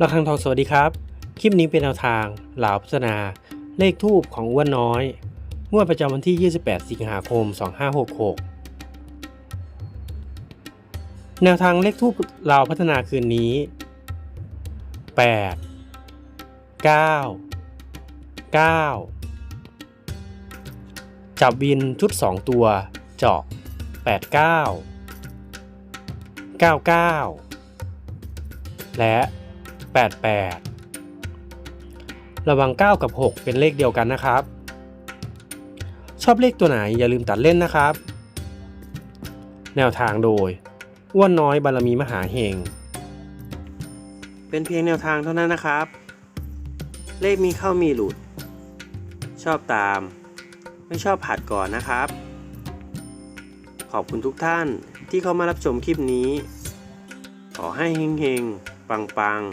ระฆังทองสวัสดีครับ คลิปนี้เป็นแนวทางเหล่าพัฒนา เลขทูบของอ้วนน้อย งวดประจำวันที่ 28 สิงหาคม 2566 แนวทางเลขทูบเราวพัฒนาคืนนี้ 8 9 9 จับวินชุด 2 ตัว เจาะ 89 99 และ 88 ระวัง 9 กับ 6 เป็นเลขเดียวกันนะครับ ชอบเลขตัวไหนอย่าลืมตัดเล่นนะครับ แนวทางโดยอ้วนน้อยบารมีมหาเฮงเป็นเพียงแนวทางเท่านั้นนะครับ เลขมีเข้ามีหลุด ชอบตาม ไม่ชอบผัดก่อนนะครับ ขอบคุณทุกท่านที่เข้ามารับชมคลิปนี้ ขอให้เฮงๆ ปังๆ